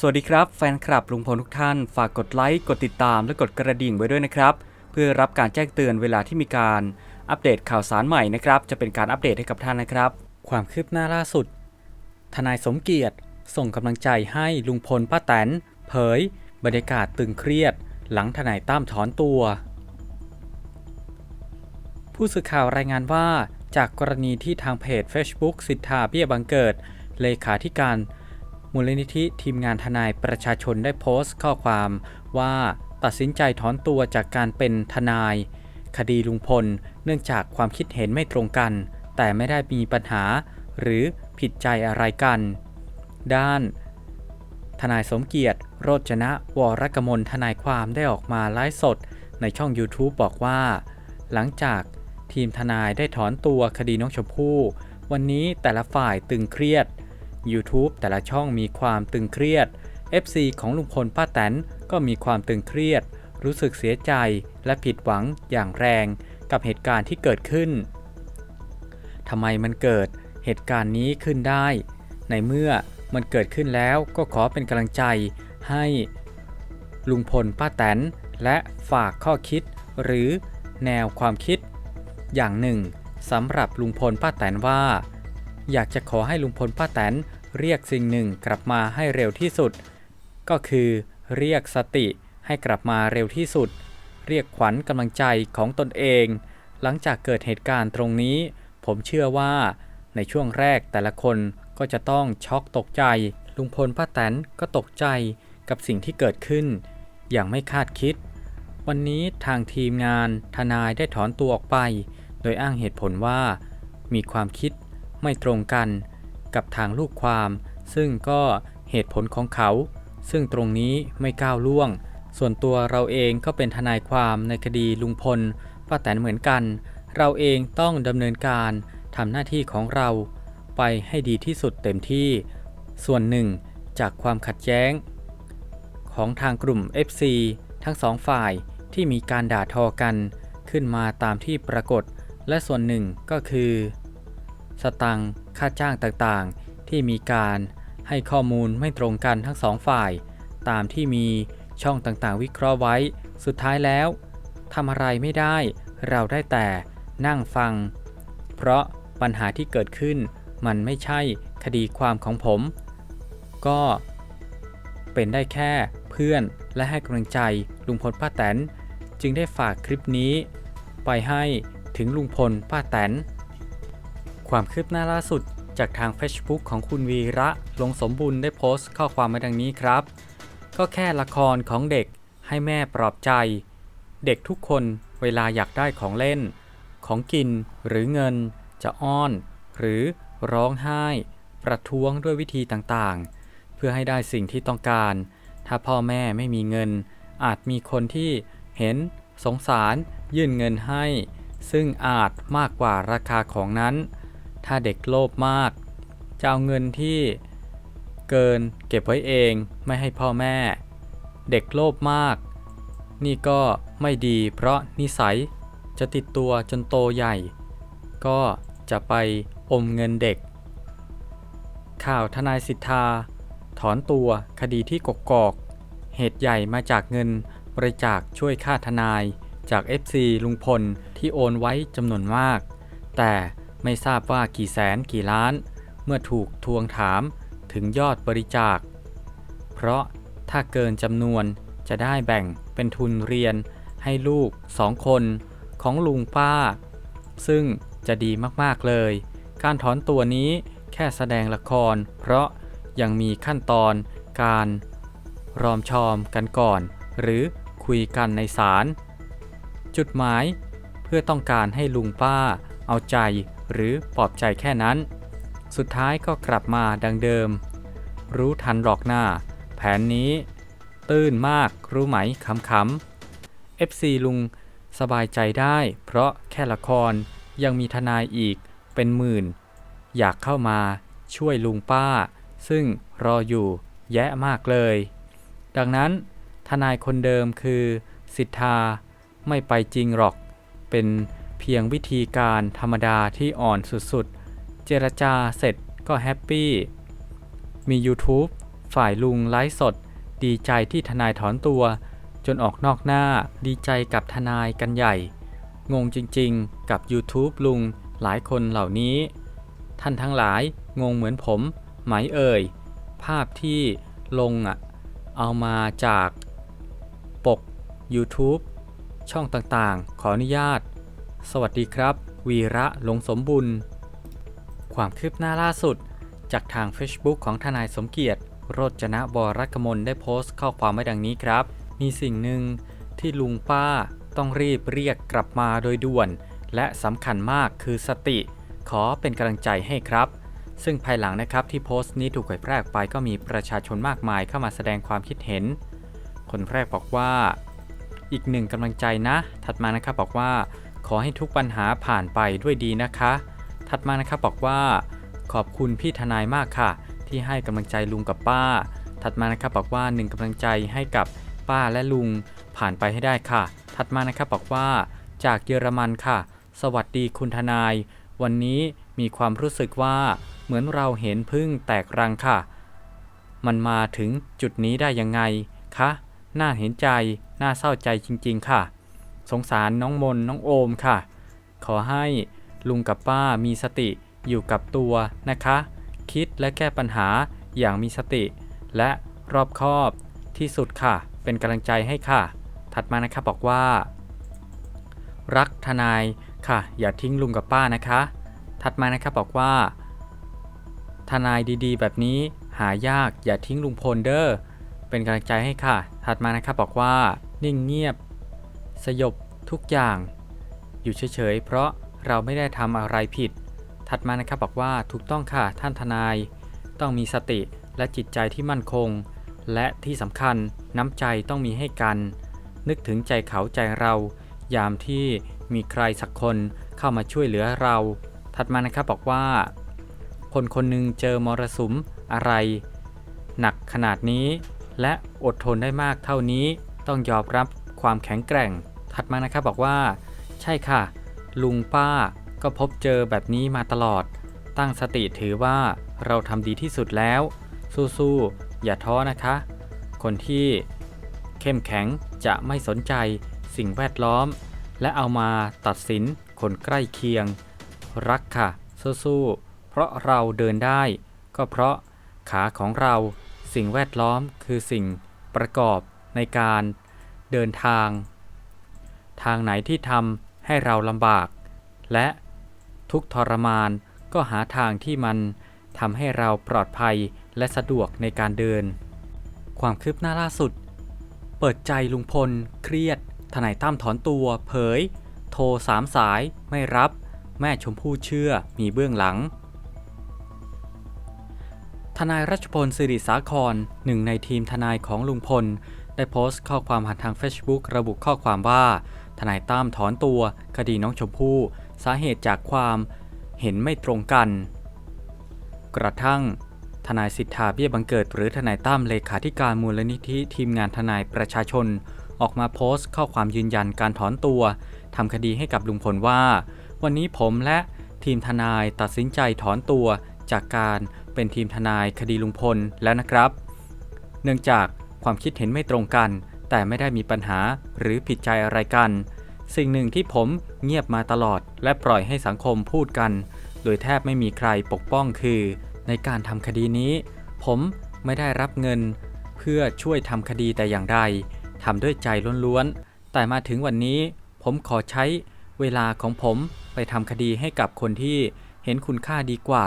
สวัสดีครับแฟนคลับลุงพลทุกท่าน ฝากกดไลค์ กดติดตามและกดกระดิ่งไว้ด้วยนะครับ เพื่อรับการแจ้งเตือนเวลาที่มีการอัปเดตข่าวสารใหม่นะครับ จะเป็นการอัปเดตให้กับท่านนะครับ ความคืบหน้าล่าสุด ทนายสมเกียรติ ส่งกำลังใจให้ลุงพลป้าแตน เผย บรรยากาศตึงเครียด หลังทนายตั้มถอนตัว ผู้สื่อข่าวรายงานว่า จากกรณีที่ทางเพจ Facebook สิทธาเบี้ยบังเกิด เลขาธิการ มูลนิธิทีมงานทนายประชาชนได้โพสต์ข้อความว่าตัดสินใจถอนตัวจากการเป็นทนาย คดีลุงพล เนื่องจากความคิดเห็นไม่ตรงกัน แต่ไม่ได้มีปัญหา หรือผิดใจอะไรกัน ด้าน ทนายสมเกียรติ โรจนะ วรกมลทนายความได้ออกมาไลฟ์สด ในช่อง YouTube บอกว่า หลังจากทีมทนายได้ถอนตัวคดีน้องชมพู่ วันนี้แต่ละฝ่ายตึงเครียด YouTube แต่ละช่องมีความตึงเครียด FC ของลุงพลป้าแตนก็มีความตึงเครียด รู้สึกเสียใจและผิดหวังอย่างแรงกับเหตุการณ์ที่เกิดขึ้นทำไมมันเกิดเหตุการณ์นี้ขึ้นได้ ในเมื่อมันเกิดขึ้นแล้วก็ขอเป็นกำลังใจให้ลุงพลป้าแตน และฝากข้อคิด หรือแนวความคิด อย่างหนึ่งสำหรับลุงพลป้าแตนว่า อยากจะขอให้ลุงพลป้าแตน เรียกสิ่งหนึ่งกลับมาให้เร็วที่สุด ก็คือเรียกสติให้กลับมาเร็วที่สุด เรียกขวัญกำลังใจของตนเอง หลังจากเกิดเหตุการณ์ตรงนี้ ผมเชื่อว่า ในช่วงแรกแต่ละคนก็จะต้องช็อกตกใจ ลุงพลป้าแตนก็ตกใจกับสิ่งที่เกิดขึ้น อย่างไม่คาดคิด วันนี้ทางทีมงานทนายได้ถอนตัวออกไป โดยอ้างเหตุผลว่า มีความคิดไม่ตรงกัน กับทางลูกความ ซึ่งก็เหตุผลของเขา ซึ่งตรงนี้ไม่ก้าวล่วง ส่วนตัวเราเองก็เป็นทนายความในคดีลุงพลป้าแตนเหมือนกัน เราเองต้องดำเนินการทำหน้าที่ของเราไปให้ดีที่สุดเต็มที่ ส่วนหนึ่งจากความขัดแย้ง ของทางกลุ่ม FC ทั้งสองฝ่ายที่มีการด่าทอกัน ขึ้นมาตามที่ปรากฏ และส่วนหนึ่งก็คือ สตัง ค่าจ้างต่างๆ ที่มีการให้ข้อมูลไม่ตรงกันทั้งสองฝ่าย ตามที่มีช่องต่างๆ วิเคราะห์ไว้ สุดท้ายแล้วทำอะไรไม่ได้ เราได้แต่นั่งฟัง เพราะปัญหาที่เกิดขึ้น มันไม่ใช่คดีความของผม ก็เป็นได้แค่เพื่อนและให้กำลังใจลุงพลป้าแตน จึงได้ฝากคลิปนี้ ไปให้ถึงลุงพลป้าแตน ความคืบหน้าล่าสุดจากทาง Facebook ของคุณวีระลงสมบุญได้โพสต์ข้อความมาดังนี้ครับ ก็แค่ละครของเด็กให้แม่ปลอบใจ เด็กทุกคนเวลาอยากได้ของเล่น ของกินหรือเงินจะอ้อน หรือร้องไห้ ประท้วงด้วยวิธีต่างๆ เพื่อให้ได้สิ่งที่ต้องการ ถ้าพ่อแม่ไม่มีเงิน อาจมีคนที่เห็นสงสารยื่นเงินให้ ซึ่งอาจมากกว่าราคาของนั้น ถ้าเด็กโลภมาก จะเอาเงินที่เกินเก็บไว้เองไม่ให้พ่อแม่ เด็กโลภมาก นี่ก็ไม่ดีเพราะนิสัยจะติดตัวจนโตใหญ่ ก็จะไปอมเงินเด็ก ข่าวทนายสิทธา ถอนตัวคดีที่กกอก เหตุใหญ่มาจากเงินบริจาคช่วยค่าทนายจาก FC ลุงพลที่โอนไว้จำนวนมาก แต่ ไม่ทราบว่ากี่แสนกี่ล้าน เมื่อถูกทวงถามถึงยอดบริจาค เพราะถ้าเกินจำนวนจะได้แบ่งเป็นทุนเรียนให้ลูกสองคนของลุงป้า ซึ่งจะดีมากๆเลย การถอนตัวนี้แค่แสดงละคร เพราะยังมีขั้นตอนการรอมชอมกันก่อน หรือคุยกันในศาลจุดหมายเพื่อต้องการให้ลุงป้าเอาใจ หรือปลอบใจแค่นั้น สุดท้ายก็กลับมาดังเดิม รู้ทันหรอกหน้า แผนนี้ ตื้นมากรู้ไหมคำคำ FC ลุงสบายใจได้ เพราะแค่ละครยังมีทนายอีกเป็นหมื่น อยากเข้ามาช่วยลุงป้า ซึ่งรออยู่แยะมากเลย ดังนั้นทนายคนเดิมคือสิทธาไม่ไปจริงหรอกเป็น เพียงวิธีการธรรมดาที่อ่อนสุดๆ เจรจาเสร็จก็แฮปปี้ มี YouTube ฝ่ายลุงไลฟ์สด ดีใจที่ทนายถอนตัว จนออกนอกหน้าดีใจกับทนายกันใหญ่ งงจริงๆ กับ YouTube ลุงหลายคนเหล่านี้ ท่านทั้งหลายงงเหมือนผม ไหมเอ่ย ภาพที่ลงอะ เอามาจาก ปก YouTube ช่องต่างๆ ขออนุญาต สวัสดีครับ วีระหลงสมบุญ ความคืบหน้าล่าสุด จากทาง Facebook ของทนายสมเกียรติโรจนะบรกมลได้โพสต์ข้อความไว้ดังนี้ครับ มีสิ่งหนึ่งที่ลุงป้าต้องรีบเรียกกลับมาโดยด่วน และสำคัญมากคือสติ ขอเป็นกำลังใจให้ครับ ซึ่งภายหลังนะครับที่โพสต์นี้ถูกเผยแพร่ไปก็มีประชาชนมากมายเข้ามาแสดงความคิดเห็น คนแรกบอกว่า อีกหนึ่งกำลังใจนะ ถัดมานะครับบอกว่า ขอให้ทุกปัญหาผ่านไปด้วยดีนะคะ ถัดมานะครับบอกว่า ขอบคุณพี่ทนายมากค่ะ ที่ให้กำลังใจลุงกับป้า ถัดมานะครับบอกว่าหนึ่งกำลังใจให้กับป้าและลุงผ่านไปให้ได้ค่ะ ถัดมานะครับบอกว่า จากเยอรมันค่ะ สวัสดีคุณทนาย วันนี้มีความรู้สึกว่าเหมือนเราเห็นพึ่งแตกรังค่ะ มันมาถึงจุดนี้ได้ยังไงคะ น่าเห็นใจ น่าเศร้าใจจริง ๆ ค่ะ สงสารน้องมนน้องโอมค่ะ ขอให้ลุงกับป้ามีสติอยู่กับตัวนะคะ คิดและแก้ปัญหาอย่างมีสติ และรอบคอบที่สุดค่ะ เป็นกำลังใจให้ค่ะ ถัดมานะครับบอกว่า รักทนายค่ะ อย่าทิ้งลุงกับป้านะคะ ถัดมานะครับบอกว่า ทนายดีๆ แบบนี้หายากอย่าทิ้งลุงพลเด้อเป็นกำลังใจให้ค่ะ ถัดมานะครับบอกว่า นิ่งเงียบ สยบทุกอย่าง อยู่เฉยๆ เพราะเราไม่ได้ทำอะไรผิด ถัดมานะครับบอกว่าถูกต้องค่ะท่านทนาย ต้องมีสติและจิตใจที่มั่นคง และที่สำคัญน้ำใจต้องมีให้กัน นึกถึงใจเขาใจเรา ยามที่มีใครสักคนเข้ามาช่วยเหลือเรา ถัดมานะครับบอกว่า คนคนหนึ่งเจอมรสุมอะไร หนักขนาดนี้ และอดทนได้มากเท่านี้ต้องยอมรับ ความแข็งแกร่ง ถัดมานะครับบอกว่า ใช่ค่ะ ลุงป้าก็พบเจอแบบนี้มาตลอด ตั้งสติถือว่าเราทำดีที่สุดแล้ว สู้ๆอย่าท้อนะคะ คนที่เข้มแข็งจะไม่สนใจสิ่งแวดล้อม และเอามาตัดสินคนใกล้เคียง รักค่ะ สู้ๆเพราะเราเดินได้ ก็เพราะขาของเราสิ่งแวดล้อมคือสิ่งประกอบในการ เดินทาง ทางไหนที่ทำให้เราลำบาก และทุกทรมานก็หาทางที่มันทำให้เราปลอดภัยและสะดวกในการเดิน ความคืบหน้าล่าสุด เปิดใจลุงพล เครียด ทนายตั้มถอนตัว เผย โทรสามสายไม่รับ แม่ชมพู่เชื่อมีเบื้องหลัง ทนายรัชพลสิริสาครหนึ่งในทีมทนายของลุงพล ได้โพสต์ข้อความผ่านทาง Facebook ระบุข้อความว่า ทนายตั้มถอนตัว คดีน้องชมพู่ สาเหตุจากความเห็นไม่ตรงกัน กระทั่ง ทนายสิทธาเบี้ยบังเกิด หรือทนายตั้มเลขาธิการมูลนิธิทีมงานทนายประชาชน ออกมาโพสต์ข้อความยืนยันการถอนตัวทำคดีให้กับลุงพลว่า วันนี้ผมและทีมทนายตัดสินใจถอนตัวจากการเป็นทีมทนายคดีลุงพลแล้วนะครับ เนื่องจาก ความคิดเห็นไม่ตรงกัน แต่ไม่ได้มีปัญหาหรือผิดใจอะไรกัน สิ่งหนึ่งที่ผมเงียบมาตลอด และปล่อยให้สังคมพูดกัน โดยแทบไม่มีใครปกป้องคือ ในการทำคดีนี้ ผมไม่ได้รับเงิน เพื่อช่วยทำคดีแต่อย่างใดทำด้วยใจล้วนๆ แต่มาถึงวันนี้ ผมขอใช้เวลาของผมไปทำคดีให้กับคนที่เห็นคุณค่าดีกว่า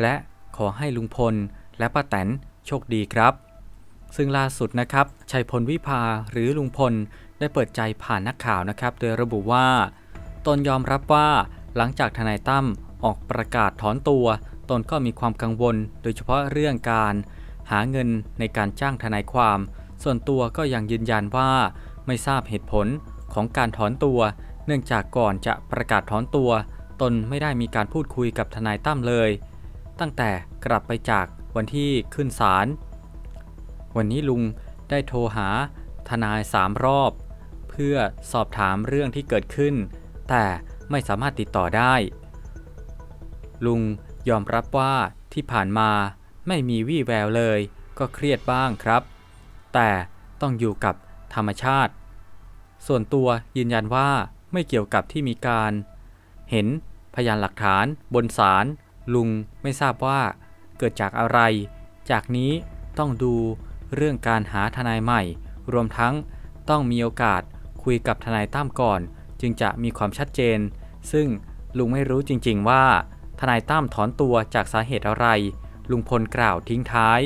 และขอให้ลุงพลและป้าแตนโชคดีครับ ซึ่งล่าสุดนะครับชัยพลวิภาหรือลุงพลได้เปิดใจผ่านนักข่าวนะครับ โดยระบุว่า ตนยอมรับว่าหลังจากทนายตั้มออกประกาศถอนตัว ตนก็มีความกังวล โดยเฉพาะเรื่องการ หาเงินในการจ้างทนายความ ส่วนตัวก็ยังยืนยันว่า ไม่ทราบเหตุผลของการถอนตัว เนื่องจากก่อนจะประกาศถอนตัว ตนไม่ได้มีการพูดคุยกับทนายตั้มเลย ตั้งแต่กลับไปจากวันที่ขึ้นศาล วันนี้ลุงได้โทรหาทนายสามรอบ เพื่อสอบถามเรื่องที่เกิดขึ้น แต่ไม่สามารถติดต่อได้ ลุงยอมรับว่าที่ผ่านมาไม่มีวี่แววเลย ก็เครียดบ้างครับ แต่ต้องอยู่กับธรรมชาติ ส่วนตัวยืนยันว่าไม่เกี่ยวกับที่มีการ เห็นพยานหลักฐานบนศาลลุงไม่ทราบว่าเกิดจากอะไร จากนี้ต้องดู เรื่องการหาทนายใหม่ รวมทั้งต้องมีโอกาสคุยกับทนายตั้มก่อน จึงจะมีความชัดเจน ซึ่งลุงไม่รู้จริงๆว่า ทนายตั้มถอนตัวจากสาเหตุอะไร ลุงพลกล่าวทิ้งท้าย